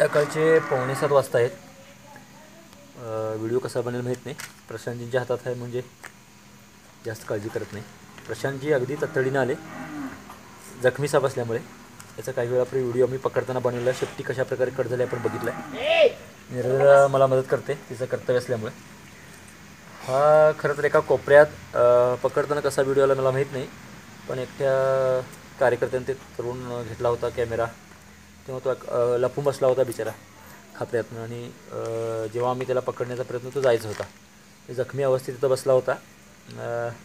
संध्याकाळचे पावणे सात वाजता आहेत. व्हिडिओ कसा बनेल माहीत नाही. प्रशांतजींच्या हातात आहे म्हणजे जास्त काळजी करत नाही. प्रशांतजी अगदी तत्तडीनं आले. जखमी साप असल्यामुळे. याचा काही वेळापूर्वी व्हिडिओ मी पकडताना बनवला शेपटी कशा प्रकारे कट झाली आपण बघितलं आहे निर्जला मला मदत करते. तिचं कर्तव्य असल्यामुळे. हा खरं तर एका कोपऱ्यात पकडताना कसा व्हिडिओ आला मला माहीत नाही. पण एकट्या कार्यकर्त्यांनी ते करून घेतला होता कॅमेरा. तेव्हा तो एक, लपून बसला होता बिचारा खापऱ्यातनं आणि जेव्हा आम्ही त्याला पकडण्याचा प्रयत्न तो जायचा होता. ते जखमी अवस्थेत तिथं बसला होता.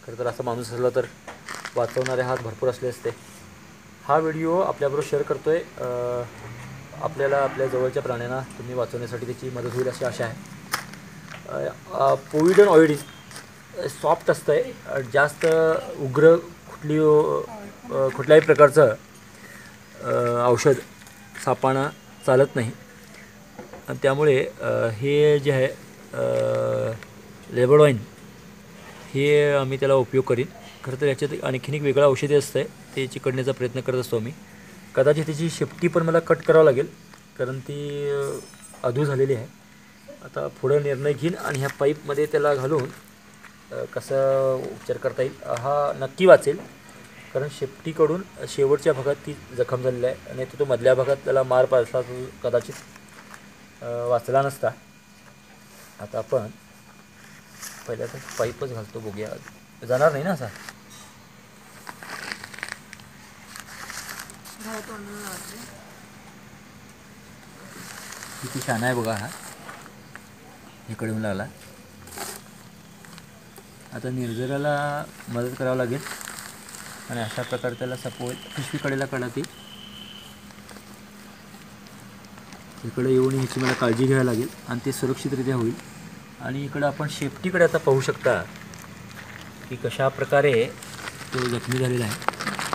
खरं तर असा माणूस असला तर वाचवणारे हात भरपूर असले असते. हा व्हिडिओ आपल्याबरोबर शेअर करतो आहे आपल्याला आपल्या जवळच्या प्राण्यांना तुम्ही वाचवण्यासाठी त्याची मदत होईल अशी आशा आहे. पोविडन ऑइडीज सॉफ्ट असतं आहे जास्त उग्र कुठली कुठल्याही प्रकारचं औषध सापांना चालत नाही. आणि त्यामुळे हे जे आहे लेबडॉईन हे आम्ही त्याला उपयोग करीन. खरं तर याच्यात आणखीन एक वेगळं औषधी असतं आहे ते चिकडण्याचा प्रयत्न करत असतो आम्ही. कदाचित त्याची शेपटी पण मला कट करावं लागेल कारण ती अधू झालेली आहे. आता पुढं निर्णय घेईन आणि ह्या पाईपमध्ये त्याला घालून कसा उपचार करता येईल हा नक्की वाचेल. कारण शेपटीकडून शेवटच्या भागात ती जखम झालेली आहे आणि तो मधल्या भागात त्याला मार पाडला तो कदाचित वाचला नसता. आता आपण पहिल्या तर पाईपच घालतो बघूया. जाणार नाही ना असा? किती छान आहे बघा हा. इकडे येऊन लागला. आता निर्जराला मदत करावं लागेल. आणि अशा प्रकारे त्याला सपोज पिशवीकडेला काढा ती. इकडे येऊन ह्याची मला काळजी घ्यावी लागेल आणि ते सुरक्षितरित्या होईल. आणि इकडं आपण शेपटीकडे आता पाहू शकता की कशा प्रकारे तो जखमी झालेला आहे.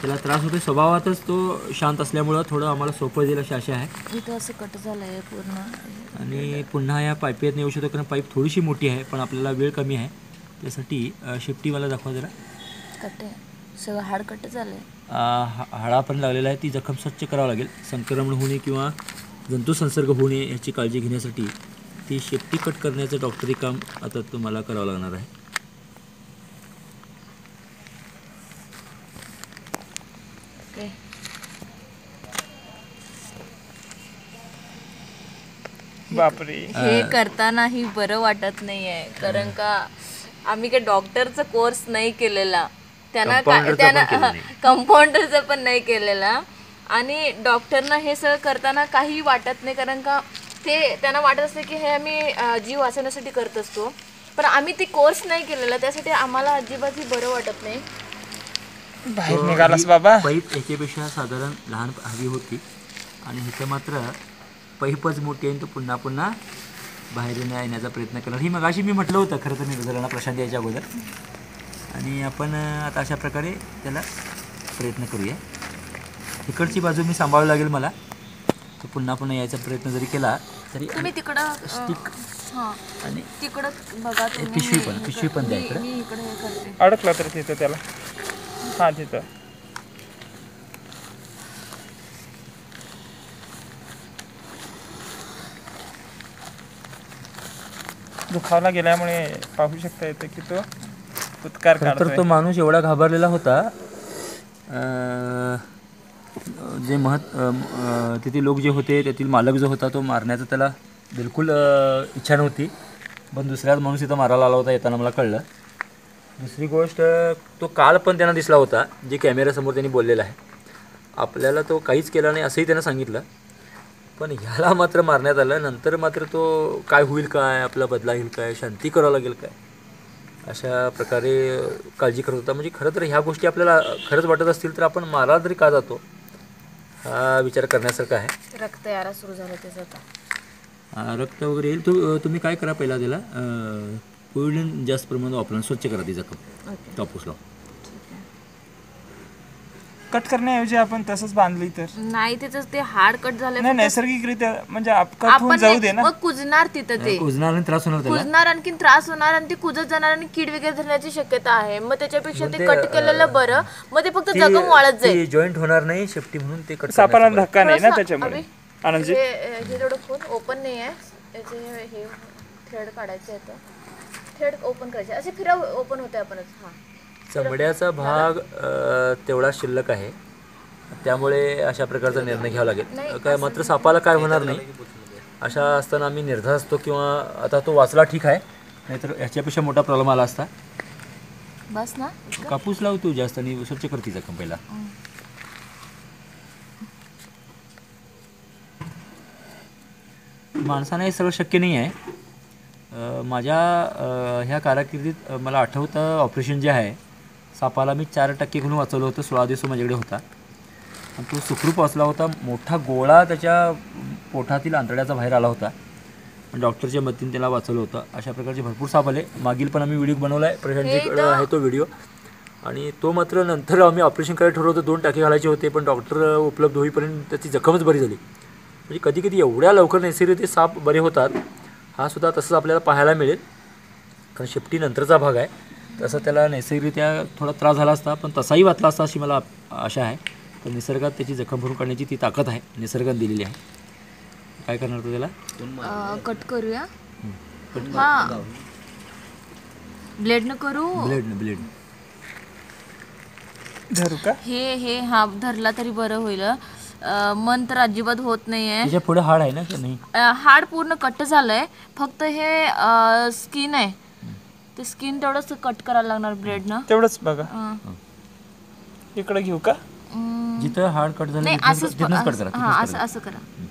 त्याला त्रास होतो स्वभावातच तो शांत असल्यामुळं थोडं आम्हाला सोपं जाईल अशी आशा आहे. इथं असं कट झालंय पूर्ण. आणि पुन्हा या पाईपेत येऊ शकतो कारण पाईप थोडीशी मोठी आहे पण आपल्याला वेळ कमी आहे. त्यासाठी अ, शेपटी मला दाखवा जरा. कट आहे. सगळं हाड कट झालंय. अ, हा- हाडापर्यंत लागलेला आहे. ती जखम स्वच्छ करावं लागेल. संक्रमण होणे किंवा जंतू संसर्ग होऊ नये याची काळजी घेण्यासाठी ती शेपटी कट करण्याचं डॉक्टरी काम आता तुम्हाला करावं लागणार आहे. ओके. बापरे. हे करतानाही बरं वाटत नाहीये कारण का आम्ही काही डॉक्टरचा कोर्स नाही केलेला. त्यांना चा त्यांना पण केला नाही. कंपाऊंडरचा पण नाही केलेला. आणि डॉक्टरना हे सगळं करताना काही वाटत नाही कारण का ते त्यांना वाटत असते की हे आम्ही अं, जीव वाचवण्यासाठी करत असतो. पण आम्ही ती कोर्स नाही केलेला त्यासाठी आम्हाला अजिबातही बरं वाटत नाही. बाहेर निघालास बाबा. पाईप याच्यापेक्षा साधारण लहान हवी होती. आणि ह्याचं मात्र पाईपच मोठी आहे आणि तो पुन्हा पुन्हा बाहेर येण्या- येण्याचा प्रयत्न करणार. ही मगाशी मी म्हटलं होतं खरं तर निर्जरांना प्रशांत यायच्या अगोदर. आणि आपण आता अशा प्रकारे त्याला प्रयत्न करूया. इकडची बाजू मी सांभाळावी लागेल मला. तो पुन्हा पुन्हा यायचा प्रयत्न जरी केला तरी तुम्ही तिकडं स्टिक हां. आणि तिकडं बघा तुम्ही. पिशवी पण- पिशवी पण द्या मी- इकडं. हे अडकला तर तिथं त्याला. हा तिथं. दुखावला गेल्यामुळे पाहू शकता येतं की तो उत्कार खरं तर तो माणूस एवढा घाबरलेला होता जे महत् तेथील लोक जे होते तेथील मालक जो होता तो मारण्याचा त्याला बिलकुल इच्छा नव्हती. पण दुसऱ्याच माणूस इथं मारायला आला होता येताना मला कळलं. दुसरी गोष्ट तो काल पण त्यांना दिसला होता जे कॅमेऱ्यासमोर त्यांनी बोललेला आहे. आपल्याला तो काहीच केला नाही असंही त्यानं सांगितलं. पण ह्याला मात्र मारण्यात आलं नंतर मात्र तो काय होईल काय आपला बदला घेईल काय शांती करावं लागेल काय? अशा प्रकारे काळजी करत होता. म्हणजे खरं तर ह्या गोष्टी आपल्याला खरंच वाटत असतील तर आपण मारा तरी का जातो? हा विचार करण्यासारखा आहे. रक्त यायला सुरू झालं त्याचं रक्त वगैरे येईल. तू तुम्ही काय करा पहिला त्याला कोविडन जास्त प्रमाणात वापरून स्वच्छ करा ती जखम ओके. कापूस लावून कट करण्याऐवजी आपण तसंच बांधली तर. नाही त्याचं ते हाड कट झालं नाही नैसर्गिकरित्या म्हणजे होऊन आपण जाऊ नाही- दे ना. मग कुजणार तिथं ते. कुजणार आणि त्रास होणार कुजणार आणखीन त्रास होणार आणि ते कुजत जाणार आणि कीड वगैरे धरण्याची शक्यता आहे. मग त्याच्यापेक्षा ते कट केलेलं बरं. मग ते फक्त जखम वाळत जाईल. जॉईंट होणार नाही शेपटी म्हणून ते कट सापाला धक्का नाही ना त्याच्यामुळे. आनंदजी? हे थोडं फोन ओपन नाही आहे. याचे हे थ्रेड काढायचे आहेत. थ्रेड ओपन करायचे. असे फिरव ओपन होते आपणच. हां. चमड्याचा भाग तेवढा शिल्लक आहे. त्यामुळे अशा प्रकारचा निर्णय घ्यावा लागेल. काय मात्र सापाला काय होणार नाही. अशा असताना आम्ही निर्धार असतो किंवा आता तो वाचला ठीक आहे. नाहीतर ह्याच्यापेक्षा मोठा प्रॉब्लेम आला असता. बस ना. कापूस लावतो जास्त आणि स्वच्छ करते जखम पहिला. माणसानं हे सगळं शक्य नाही आहे. माझ्या ह्या कारकिर्दीत मला आठवतं ऑपरेशन जे आहे सापाला मी चार टक्के घालून वाचवलं होतं सोळा दिवस माझ्याकडे होता. आणि तो सुखरूप वाचला होता. मोठा गोळा त्याच्या पोटातील आंतड्याचा बाहेर आला होता. डॉक्टरच्या मदतीने त्याला वाचवलं होतं. अशा प्रकारचे भरपूर साप आले. मागील पण आम्ही व्हिडिओ बनवला आहे प्रशांतजीकडे आहे तो व्हिडिओ. आणि तो मात्र नंतर आम्ही ऑपरेशन करायला ठरवलं होतं. दोन टाके घालायचे होते पण डॉक्टर उपलब्ध होईपर्यंत त्याची जखमच बरी झाली. म्हणजे कधी कधी एवढ्या लवकर नैसर्गिक साप बरे होतात. हा सुद्धा तसंच आपल्याला पाहायला मिळेल. कारण शेपटी नंतरचा भाग आहे. तसं त्याला नैसर्गिकरित्या थोडा त्रास झाला असता पण तसाही वाचला असता अशी मला आशा आहे. तर निसर्गात त्याची जखम भरून काढण्याची ती ताकद आहे निसर्गात दिलेली आहे. काय करणार होतं त्याला? कट करूया. हा. ब्लेडनं करू. ब्लेड ब्लेड धरू का? हे हे हा धरला तरी बरं होईल. मन तर अजिबात होत नाहीये. पुढे हाड आहे ना की नाही? हाड पूर्ण कट झालंय. फक्त हे स्किन आहे. ते स्किन तेवढंच कट करायला लागणार ब्लेडनं तेवढंच बघा. इकडे घेऊ का? जिथं हाड कट झालं नाही तिथून- असंच तिथूनच कट करा हा तिथूनच असं कट असं करा. करा.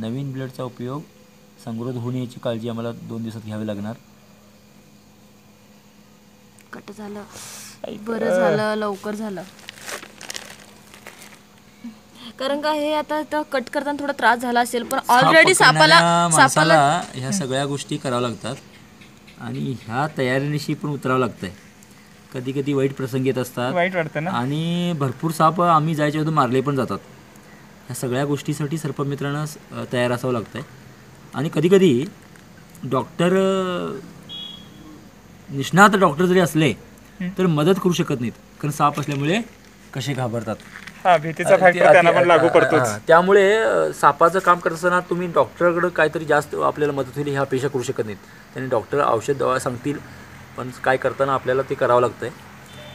नवीन ब्लेडचा उपयोग संग्रोध होऊ नये याची काळजी आम्हाला दोन दिवसात घ्यावी लागणार. कट झालं. बरं झालं लवकर झालं. कारण का हे आता कट करताना थोडा त्रास झाला असेल पण ऑलरेडी साप सापाला सापाला माणसाला ह्या सगळ्या गोष्टी कराव्या लागतात. आणि ह्या तयारीनिशी पण उतरावं लागतंय. कधी कधी वाईट प्रसंग येत असतात. वाईट वाटतं ना? आणि भरपूर साप आम्ही जायच्या अगोदर मारले पण जातात. ह्या सगळ्या गोष्टीसाठी सर्पमित्रांना तयार असावं लागतं आहे आणि कधीकधी डॉक्टर अ, निष्णात डॉक्टर जरी असले तर मदत करू शकत नाहीत. कारण साप असल्यामुळे कसे घाबरतात. हा भीतीचा पण त्यांना पण लागू हा, पडतोच. हा. त्यामुळे सापाचं काम करत असताना तुम्ही डॉक्टरकडे काहीतरी जास्त आपल्याला मदत होईल ह्या अपेक्षा करू शकत नाहीत. त्यांनी डॉक्टर औषध दवा सांगतील पण काय करताना आपल्याला ते करावं लागतं आहे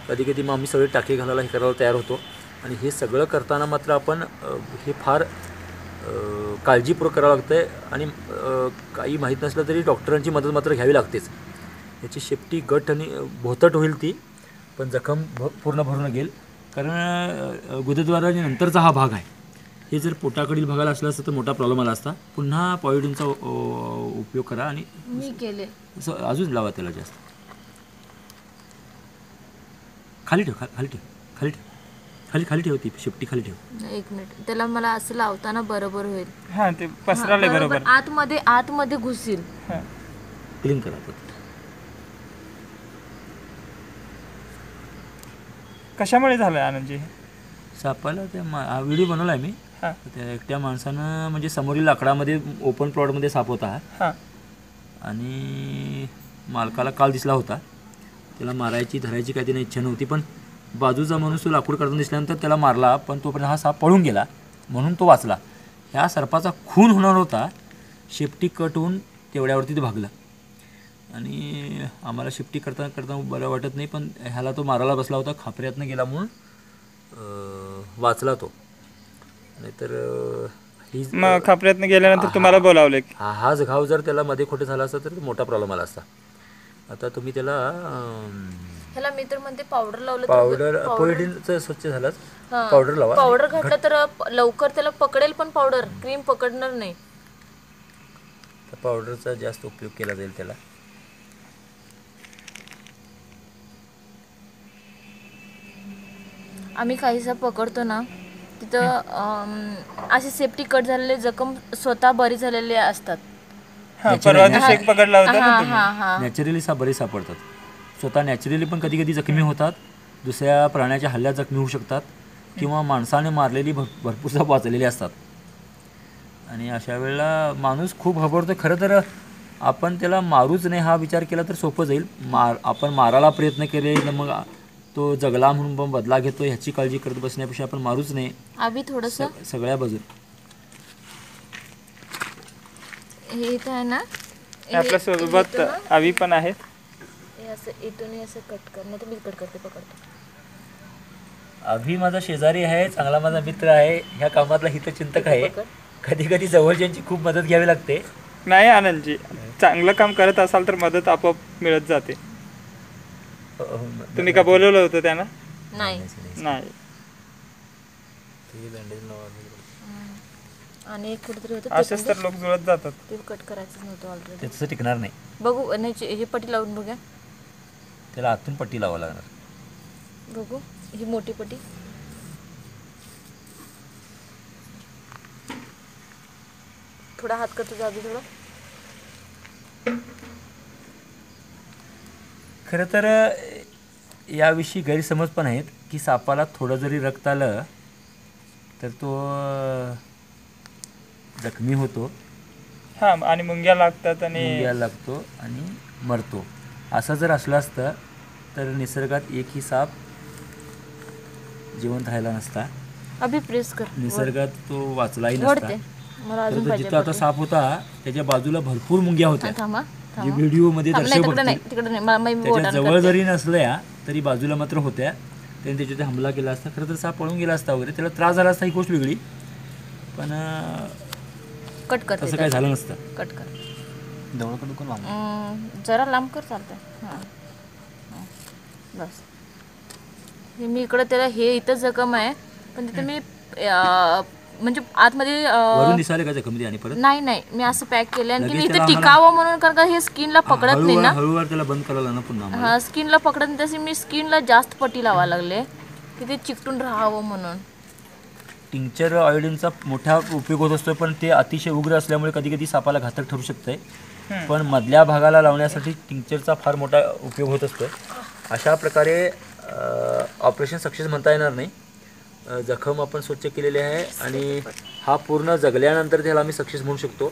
कधी कधी मग आम्ही सगळे टाके घालायला हे करायला तयार होतो. आणि हे सगळं करताना मात्र आपण हे फार काळजीपूर्वक करावं लागतं आहे आणि काही माहीत नसलं तरी डॉक्टरांची मदत मात्र घ्यावी लागतेच. याची शेपटी गट आणि भोतट होईल ती पण जखम भ पूर्ण भरून गेल. कारण अ, गुदद्वाराच्या नंतरचा हा भाग आहे. हे जर पोटाकडील भागाला असलं असतं तर मोठा प्रॉब्लेम आला असता. पुन्हा पॉयोडीनचा उपयोग करा आणि मी केले. अजून लावा त्याला जास्त. खाली ठेव खा- खाली ठेव खाली ठेव. खाली खाली ठेव ती शेपटी खाली ठेव. एक मिनिट. त्याला मला असं लावताना बरोबर होईल. हा ते पसराले बरोबर. आतमध्ये आतमध्ये घुसील. हा. क्लीन करा कशामुळे झालं आनंदजी? सापाला त्या मा हा व्हिडिओ बनवला आहे मी. हा. त्या एकट्या माणसानं म्हणजे समोरील लाकडामध्ये ओपन प्लॉटमध्ये साप होता हा. हा. आणि मालकाला काल दिसला होता. त्याला मारायची धरायची काही त्याला इच्छा नव्हती पण बाजूचा माणूस तो लाकूड काढून दिसल्यानंतर त्याला मारला पण तोपर्यंत हा साप पळून गेला म्हणून तो वाचला. ह्या सर्पाचा खून होणार होता. शेपटी कट होऊन तेवढ्यावरती ते भागला. आणि आम्हाला शेपटी करता करता बरं वाटत नाही पण ह्याला तो मारायला बसला होता खापऱ्यातनं गेला म्हणून अं, वाचला तो. नाहीतर ही मग खापऱ्यातनं गेल्यानंतर तुम्हाला बोलावले हा हाच घाव जर त्याला मध्ये खोटे झाला असता तर मोठा प्रॉब्लेम आला असता. आता तुम्ही त्याला ह्याला मी तर म्हणते पावडर लावलं पावडर पोइडिनचं स्वच्छ झालंच. पावडर लावा. पावडर घातलं तर लवकर त्याला पकडेल पण पावडर क्रीम पकडणार नाही. तर पावडरचा जास्त उपयोग केला जाईल त्याला. आम्ही काहीसा पकडतो ना तिथं असे सेफ्टी कट झालेले जखम स्वतः बरी झालेले असतात. हा परवा दिवशी एक पकडला होता ना हा तुम्ही? हा हा. नॅचरली साप बरे सापडतात. स्वतः नॅचरली पण कधी कधी जखमी होतात दुसऱ्या प्राण्याच्या हल्ल्यात जखमी होऊ शकतात किंवा माणसाने मारलेली भर भरपूर साप वाचलेली असतात. आणि अशा वेळेला माणूस खूप घाबरतो. खरं तर आपण त्याला मारूच नाही हा विचार केला तर सोपं जाईल. मार आपण मारायला प्रयत्न केले तर मग तो जगला म्हणून पण बदला घेतो ह्याची काळजी करत बसण्यापेक्षा आपण मारूच नाही आम्ही थोडस. स- सगळ्या बाजू हे इथं आहे ना? हे- आपल्या हे सोबत आवी पण आहेत. हे असं इथून हे असं कट कर नाही तर मी कट करते पकडतो. अभि माझा शेजारी आहे चांगला माझा मित्र आहे ह्या कामातला हितचिंतक आहे. कधी कधी जवळच्यांची खूप मदत घ्यावी लागते. नाही आनंदजी चांगलं काम करत असाल तर मदत आपोआप मिळत जाते. तुम्ही का बोलवलं होतं त्यांना? नाही. नाही. ते बँडेज लावा. आणि एक कुठेतरी होतं ते असेच तर लोक जुळत जातात. ते कट करायचंच नव्हतं ऑलरेडी ते तसं टिकणार नाही. बघू नाही ही पट्टी लावून बघूया. त्याला आतून पट्टी लावावं लागणार. बघू ही मोठी पट्टी. थोडा हात करतो जाऊ दे थोडा. खरं तर याविषयी गैरसमज पण आहेत की सापाला थोडं जरी रक्त आलं तर तो जखमी होतो. हा आणि मुंग्या लागतात आणि मुंग्या लागतो आणि मरतो. असं जर असलं असतं तर निसर्गात एकही साप जिवंत राहिला नसता. अभि प्रेस कर. निसर्गात तो वाचलाही नसता. तर जिथं आता साप होता त्याच्या बाजूला भरपूर मुंग्या होत्या. हा, थांबा. जे थांब, नाही दर्शक त्याच्याजवळ. जरी नसल्या तरी बाजूला मात्र होत्या. त्याने त्याच्यावरती हमला केला असता. खरं तर साप पळून गेला असता वगैरे. त्याला त्रास झाला असता ही गोष्ट वेगळी. पण कट करते तसं काय झालं नसतं. कट कर. जरा लांब कर चालतंय. हां. हां. बस. हे मी इकडं त्याला हे इथं जखम आहे. पण तिथे मी म्हणजे आतमध्ये अं, वरून दिसायला का जखमी आणि परत? नाही नाही. मी असं पॅक केलं आणि लगेच तुम्ही इथं त्याला टिकावं म्हणून कारण का हे स्किनला पकडत नाही हळूवार ना. हळूवार त्याला बंद करायला ना पुन्हा आम्हाला. हा स्किनला पकडत नाही. तशी मी स्किनला जास्त पट्टी लावायला लागले. की ते चिकटून राहावं म्हणून. टिंक्चर ऑइलिनचा मोठा उपयोग होत असतो पण ते अतिशय उग्र असल्यामुळे कधी कधी सापाला घातक ठरू शकते पण मधल्या भागाला लावण्यासाठी टिंक्चरचा फार मोठा उपयोग होत असतो अशा प्रकारे ऑपरेशन सक्सेस म्हणता येणार नाही. अ, जखम आपण स्वच्छ केलेली आहे आणि हा पूर्ण जगल्यानंतर त्याला आम्ही सक्सेस म्हणू शकतो.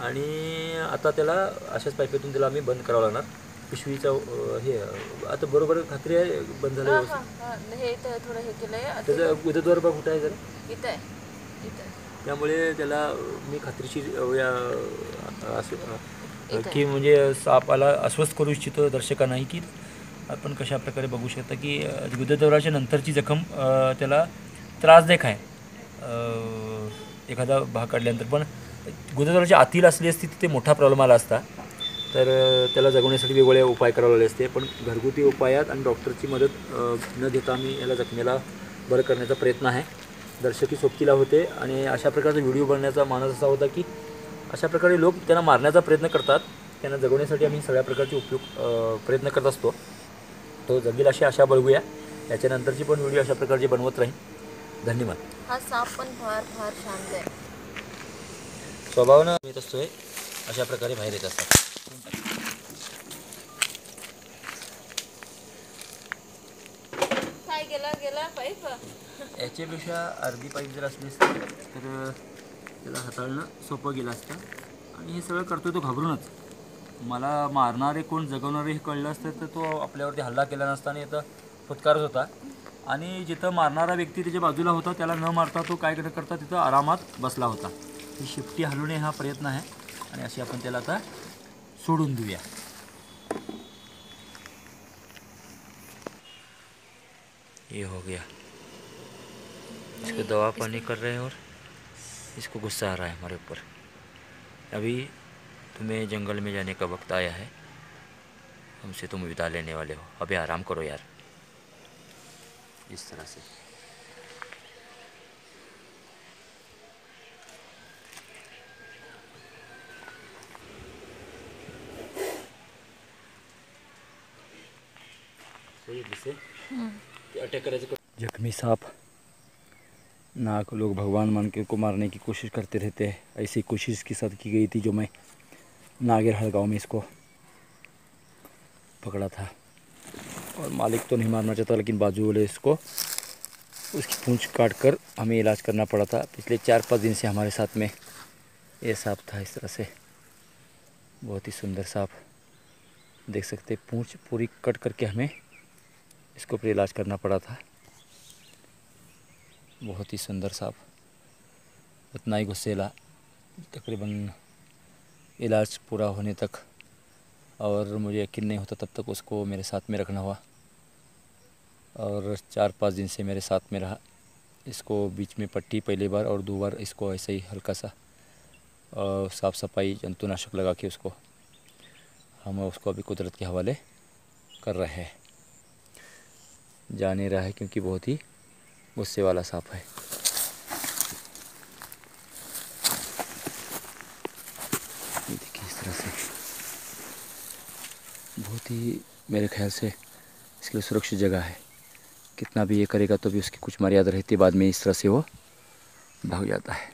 आणि आता त्याला अशाच पाईपेतून त्याला आम्ही बंद करावं लागणार. पिशवीचा हे आता बरोबर खात्री आहे बंद झालं त्याचं उदद्वार बघ कुठं आहे जरा. त्यामुळे त्याला मी खात्रीशीर की म्हणजे सापाला अस्वस्थ करू इच्छितो दर्शकांनाही की आपण कशा प्रकारे बघू शकता की अ, गुदद्वाराच्या नंतरची जखम त्याला त्रासदायक आहे. एखादा भाग काढल्यानंतर. पण गुदद्वाराच्या आतील असली असती तिथे मोठा प्रॉब्लेम आला असता. तर त्याला जगवण्यासाठी वेगवेगळे उपाय करावे लागले असते. पण घरगुती उपायात आणि डॉक्टरची मदत न घेता आम्ही याला जखमेला बरं करण्याचा प्रयत्न आहे. दर्शकी सोबतीला होते आणि अशा प्रकारचा व्हिडिओ बनण्याचा मानस असा होता की अशा प्रकारे लोक त्यांना मारण्याचा प्रयत्न करतात. त्यांना जगवण्यासाठी आम्ही सगळ्या प्रकारचे उपयोग प्रयत्न करत असतो. तो जगेल अशी आशा बळगूया. याच्यानंतरची पण व्हिडिओ अशा प्रकारची बनवत राहीन. धन्यवाद. हा साप पण फार फार शांत आहे. स्वभावानं येत असतोय. अशा प्रकारे बाहेर येत असतात. काय गेला गेला पाईप? याच्यापेक्षा अर्धी पाईप जर असली असती तर त्याला हाताळणं सोपं गेलं असतं. आणि हे सगळं करतोय तो घाबरूनच. मला मारणारे कोण जगवणारे हे कळलं असतं तर तो आपल्यावरती हल्ला केला नसता आणि इथं फुतकारत होता. आणि जिथं मारणारा व्यक्ती त्याच्या बाजूला होता त्याला न मारता तो काय करता तिथं आरामात बसला होता. ही शिफ्टी हलवणे हा प्रयत्न आहे आणि अशी आपण त्याला आता सोडून देऊया. ये हो गया. इसको दवा पानी कर रहे हैं और इसको गुस्सा आ रहा है हमारे ऊपर. अभी तुम्हें जंगल में जाने का वक्त आया है। हमसे तुम विदा लेने वाले हो। अभी आराम करो यार। इस तरह से। अटैक जख्मी सांप। नाग लोग भगवान मान के को मारने की कोशिश करते रहते हैं। ऐसी कोशिश के साथ की गई थी जो मैं नागेरहड़ गाँव में इसको पकड़ा था। और मालिक तो नहीं मारना चाहता, लेकिन बाजू वाले इसको, उसकी पूंछ काट कर हमें इलाज करना पड़ा था। पिछले चार पाँच दिन से हमारे साथ में ये सांप था, इस तरह से बहुत ही सुंदर सांप। देख सकते पूंछ पूरी कट करके हमें इसको फिर इलाज करना पड़ा था। बहुत ही सुंदर सांप। उतना ही गुस्सेला तकरीबन इलाज पूरा होने तक और मुझे यकीन नहीं होता तब तक उसको मेरे साथ में रखना हुआ। और चार पाँच दिन से मेरे साथ में रहा। इसको बीच में पट्टी पहली बार और दो बार इसको ऐसे ही हल्का सा साफ़ सफ़ाई जंतुनाशक लगा के उसको हम उसको अभी कुदरत के हवाले कर रहे हैं। जाने रहा है क्योंकि बहुत ही गुस्से वाला सांप है। कि मेरे ख्याल से इसके लिए सुरक्षित जगह है। कितना भी ये करेगा तो भी उसकी कुछ मर्यादा रहती है। बाद में इस तरह से वो भाग जाता है।